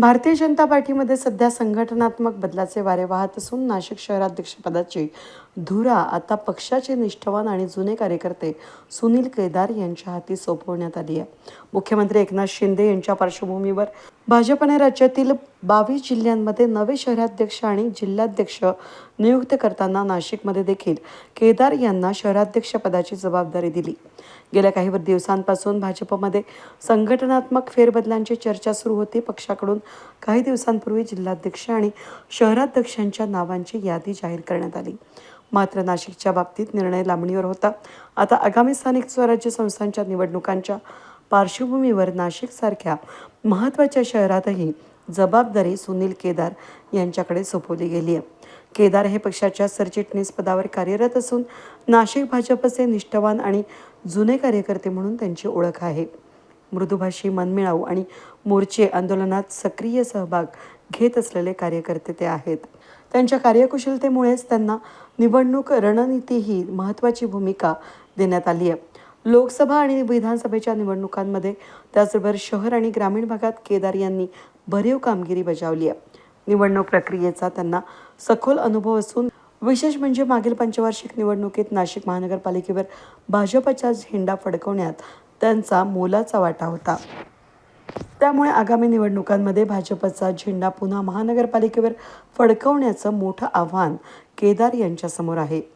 भारतीय जनता पार्टीमध्ये सध्या संघटनात्मक बदलाचे वारे वाहत असून नाशिक शहराध्यक्षपदाची धुरा आता पक्षाचे निष्ठावान आणि जुने कार्यकर्ते सुनील केदार यांच्या हाती सोपवण्यात आली आहे. मुख्यमंत्री एकनाथ शिंदे यांच्या पार्श्वभूमीवर भाजपने राज्यातील बावीस जिल्ह्यांमध्ये नवे शहराध्यक्ष आणि जिल्हाध्यक्ष नियुक्त करताना नाशिकमध्ये देखील केदार यांना शहराध्यक्षपदाची जबाबदारी दिली. गेल्या काही दिवसांपासून भाजपमध्ये संघटनात्मक फेरबदलांची चर्चा सुरू होती. पक्षाकडून काही दिवसांपूर्वी जिल्हाध्यक्ष आणि शहराध्यक्षांच्या नावांची यादी जाहीर करण्यात आली. मात्र नाशिकच्या बाबतीत निर्णय लांबणीवर होता. आता आगामी स्थानिक स्वराज्य संस्थांच्या निवडणुकांच्या पार्श्वभूमीवर नाशिकसारख्या महत्त्वाच्या शहरातही जबाबदारी सुनील केदार यांच्याकडे सोपवली गेली आहे. केदार हे पक्षाच्या सरचिटणीस पदावर कार्यरत असून नाशिक भाजपचे निष्ठावान आणि जुने कार्यकर्ते म्हणून त्यांची ओळख आहे. मृदुभाषी मनमिळाऊ आणि मोर्चे आंदोलनात सक्रिय सहभाग घेत असलेले कार्यकर्ते ते आहेत. त्यांच्या कार्यकुशलतेमुळेच त्यांना निवडणूक रणनीती ही महत्त्वाची भूमिका देण्यात आली आहे. लोकसभा आणि विधानसभेच्या निवडणुकांमध्ये त्याचबरोबर शहर आणि ग्रामीण भागात केदार यांनी भरीव कामगिरी बजावली आहे. निवडणूक प्रक्रियेचा त्यांना सखोल अनुभव असून विशेष म्हणजे मागील पंचवार्षिक निवडणुकीत नाशिक महानगरपालिकेवर भाजपचा झेंडा फडकवण्यात त्यांचा मोलाचा वाटा होता. त्यामुळे आगामी निवडणुकांमध्ये भाजपचा झेंडा पुन्हा महानगरपालिकेवर फडकवण्याचं मोठं आव्हान केदार यांच्यासमोर आहे.